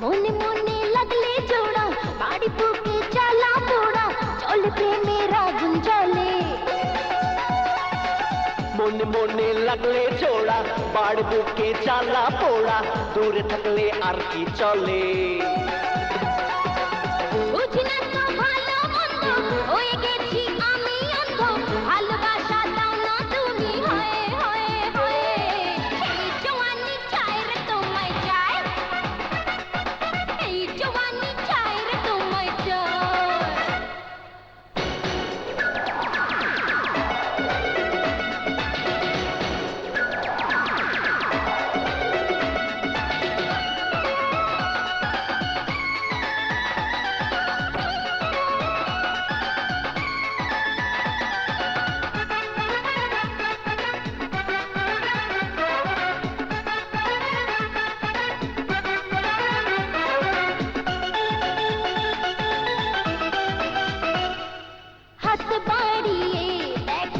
मोने मोने लगले जोड़ा, बाड़ी पूके चाला पे मेरा मोने मोने लगले जोड़ा, बाड़ बुके चाला पोड़ा दूर थकले आरती चले।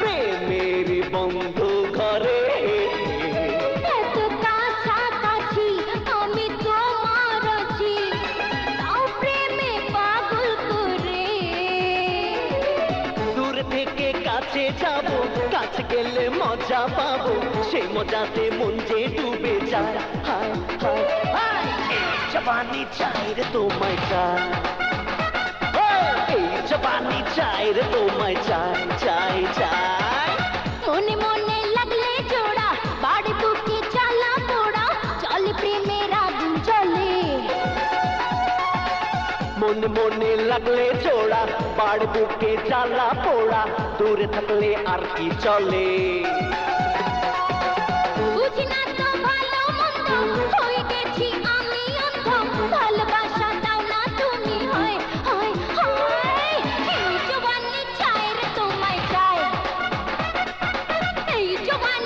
প্রেমে পাগল করে। দূর থেকে কাছে যাব কাছে গেলে মজা পাবো। সেই মজাতে মন যে ডুবে যায়। হায় হায় হায় জবানি চাই রে তোমায় ও, এই জবানি চাই রে তোমায় চাই চাই চাই মনে মনে লাগলে জোড়া বাড়ি বুকে চালা পোড়া চলে প্রেমের আগুন চলে মনে মনে লাগলে জোড়া বাড় বুকে জ্বালা পোড়া দূরে থাকলে আর কি চলে বুঝি না তো